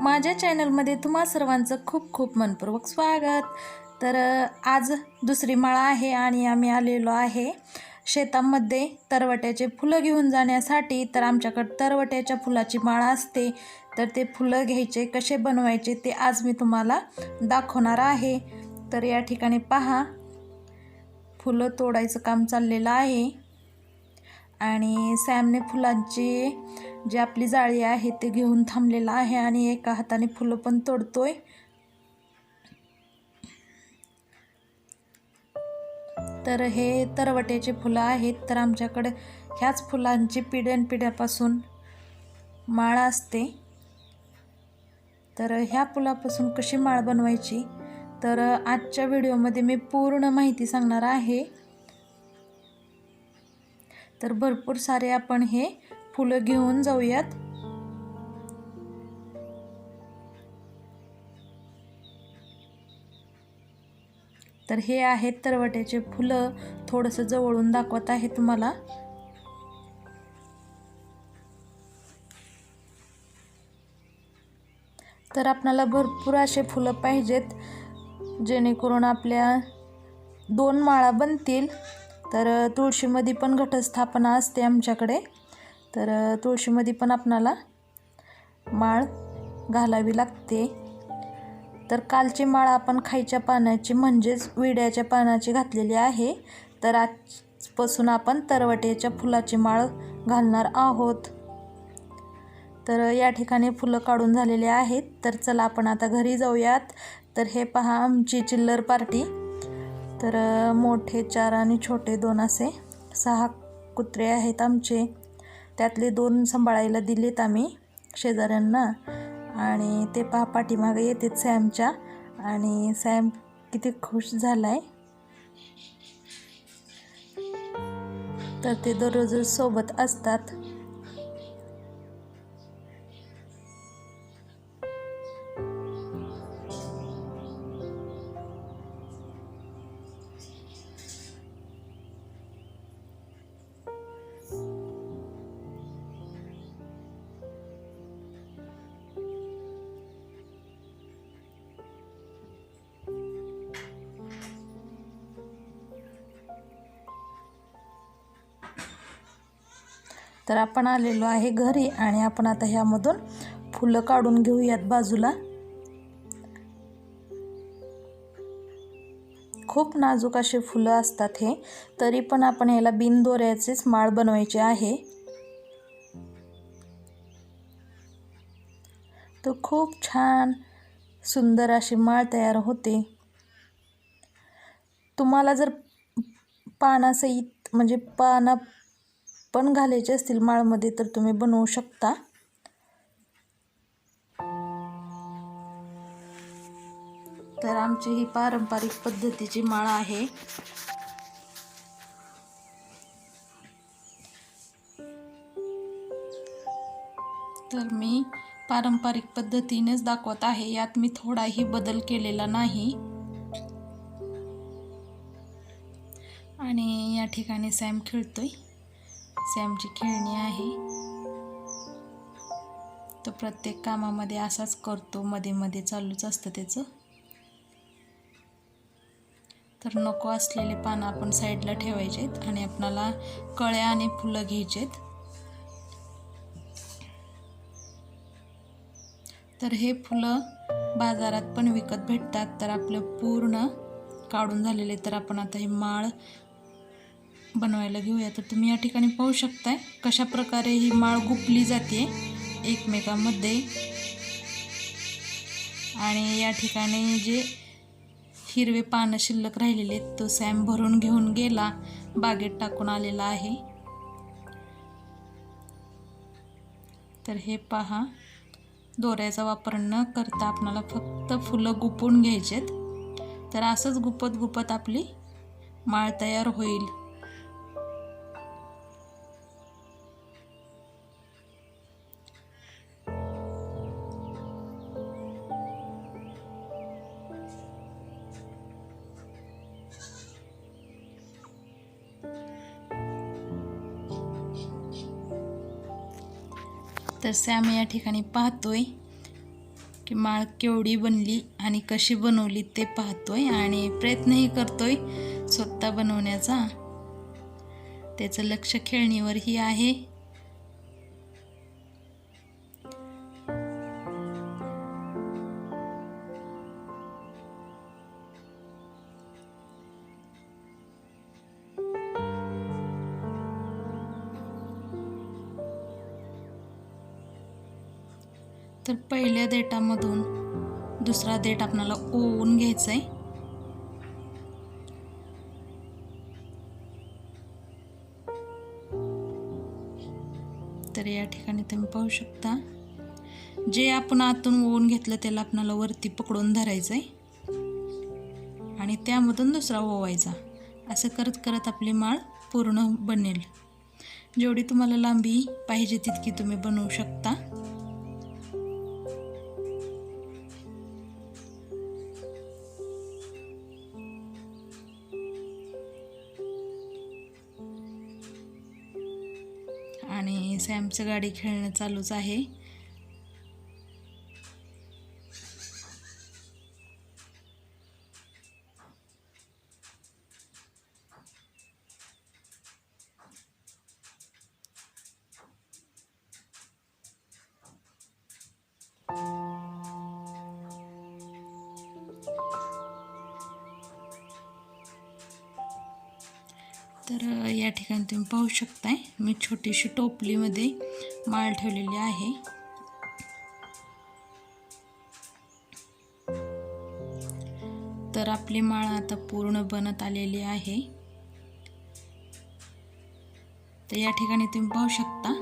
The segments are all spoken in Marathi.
माझ्या चॅनलमध्ये तुम्हा सर्वांचं खूप खूप मनपूर्वक स्वागत. तर आज दुसरी माळा आहे आणि आम्ही आलेलो आहे शेतामध्ये तरवट्याचे फुलं घेऊन जाण्यासाठी. तर आमच्याकडं तरवट्याच्या फुलाची माळा असते. तर ते फुलं घ्यायचे कसे बनवायचे ते आज मी तुम्हाला दाखवणार आहे. तर या ठिकाणी पहा फुलं तोडायचं काम चाललेलं आहे. आणि सॅमने फुलांची जी आपली जाळी आहे ते घेऊन थांबलेला आहे आणि एका हाताने फुलं पण तोडतोय. तर हे तरवट्याचे फुलं आहेत. तर आमच्याकडे ह्याच फुलांची पिढ्यानपिढ्यापासून माळ असते. तर ह्या फुलापासून कशी माळ बनवायची? तर आजच्या व्हिडिओमध्ये मी पूर्ण माहिती सांगणार आहे. तर भरपूर सारे आपण हे फुलं घेऊन जाऊयात. तर हे आहेत तरवट्याचे फुलं. थोडंसं जवळून दाखवत आहे तुम्हाला. तर आपणाला भरपूर असे फुलं पाहिजेत जेणेकरून आपल्या दोन माळा बनतील. तर तुळशीमध्ये पण घटस्थापना असते आमच्याकडे. तर तुळशीमध्ये पण आपणाला माळ घालावी लागते. तर कालची माळ आपण खायच्या पानाची म्हणजेच विड्याच्या पानाची घातलेली आहे. तर आजपासून आपण तरवट्याच्या फुलाची माळ घालणार आहोत. तर या ठिकाणी फुलं काढून झालेली आहेत. तर चला आपण आता घरी जाऊयात. तर हे पहा आमची चिल्लर पार्टी. तर मोठे चार आणि छोटे दोन असे सहा कुत्रे आहेत आमचे. त्यातले दोन सांभाळायला दिलेत आम्ही शेजाऱ्यांना. आणि ते पहा पाठीमागे येतात सॅमच्या. आणि सॅम किती खुश झाला आहे तर ते दररोज सोबत असतात. तर आपण आलेलो आहे घरी आणि आपण आता ह्यामधून फुलं काढून घेऊयात बाजूला. खूप नाजूक असे फुलं असतात हे तरी पण आपण याला बिनदोऱ्याचेच माळ बनवायचे आहे. तर खूप छान सुंदर अशी माळ तयार होते. तुम्हाला जर पानासहित म्हणजे पाना पण घालायचे असतील माळमध्ये तर तुम्ही बनवू शकता. तर आमची ही पारंपरिक पद्धतीची माळ आहे. तर मी पारंपरिक पद्धतीनेच दाखवत आहे. यात मी थोडाही बदल केलेला नाही. आणि या ठिकाणी सॅम खेळतोय. सॅमची खेळणी आहे. तो प्रत्येक कामामध्ये असाच करतो. मध्ये मध्ये चालूच असतं त्याचं. तर नको असलेले पानं आपण साईडला ठेवायचेत आणि आपणाला कळ्या आणि फुलं घ्यायचेत. तर हे फुलं बाजारात पण विकत भेटतात. तर आपलं पूर्ण काढून झालेले. तर आपण आता हे माळ बनवायला घेऊया. तर तुम्ही या ठिकाणी पाहू शकताय कशा प्रकारे ही माळ गुपली जाते एकमेकामध्ये. आणि या ठिकाणी जे हिरवे पानं शिल्लक राहिलेले आहेत तो सॅम भरून घेऊन गेला. बागेत टाकून आलेला आहे. तर हे पहा दोऱ्याचा वापर न करता आपणाला फक्त फुलं गुपून घ्यायचेत. तर असंच गुपत गुपत आपली माळ तयार होईल. तर सॅम या ठिकाणी पाहतोय की माळ केवढी बनली आणि कशी बनवली ते पाहतोय आणि प्रयत्नही करतोय स्वतः बनवण्याचा. त्याचं लक्ष खेळणीवरही आहे. तर पहिल्या देटामधून दुसरा देट आपणाला ओवून घ्यायचा आहे तर या ठिकाणी तुम्ही पाहू शकता. जे आपण आतून ओवून घेतलं त्याला आपणाला वरती पकडून धरायचं आहे आणि त्यामधून दुसरा ओवायचा. असं करत करत आपली माळ पूर्ण बनेल. जेवढी तुम्हाला लांबी पाहिजे तितकी तुम्ही बनवू शकता. आणि सॅमचं गाडी खेळणं चालूच आहे. तर या ठिकाणी तुम्ही पाहू शकताय मी छोटीशी टोपलीमध्ये माळ ठेवलेली आहे. तर आपली माळ आता पूर्ण बनत आलेली आहे. तर या ठिकाणी तुम्ही पाहू शकता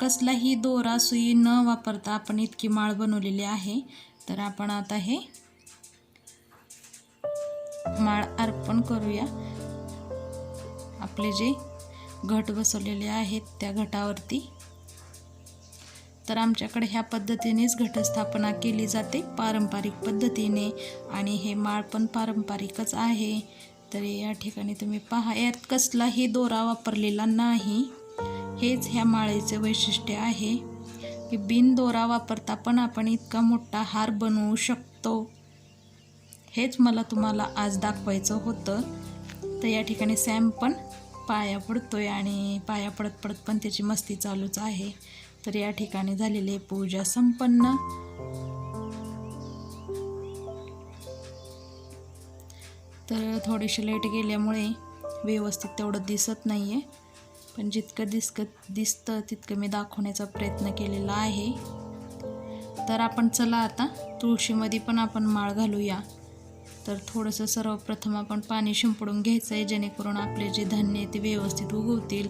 कसलाही दोरा सुई न वापरता आपण इतकी माळ बनवलेली आहे. तर आपण आता हे माळ अर्पण करूया. आपले जे घट बसवलेले आहेत त्या घटावरती. तर आमच्याकडे ह्या पद्धतीनेच घटस्थापना केली जाते पारंपरिक पद्धतीने आणि हे माळ पण पारंपरिकच आहे. तर या ठिकाणी तुम्ही पहा यात कसलाही दोरा वापरलेला नाही. हेच ह्या माळेचे वैशिष्ट्य आहे की बिन दोरा वापरता पण आपण इतका मोठा हार बनवू शकतो. हेच मला तुम्हाला आज दाखवायचं होतं. तर या ठिकाणी सॅम पण पाया पडतोय आणि पाया पडत पडत पण त्याची मस्ती चालूच आहे. तर या ठिकाणी झालेली आहे पूजा संपन्न. तर थोडीशी लाइट गेल्यामुळे व्यवस्थित तेवढं दिसत नाही आहे पण जितकं दिसकं दिसतं तितकं मी दाखवण्याचा प्रयत्न केलेला आहे. तर आपण चला आता तुळशीमध्ये पण आपण माळ घालूया. तर थोडंसं सर्वप्रथम आपण पाणी शिंपडून घ्यायचं आहे जेणेकरून आपले जे धान्य आहे ते व्यवस्थित उगवतील.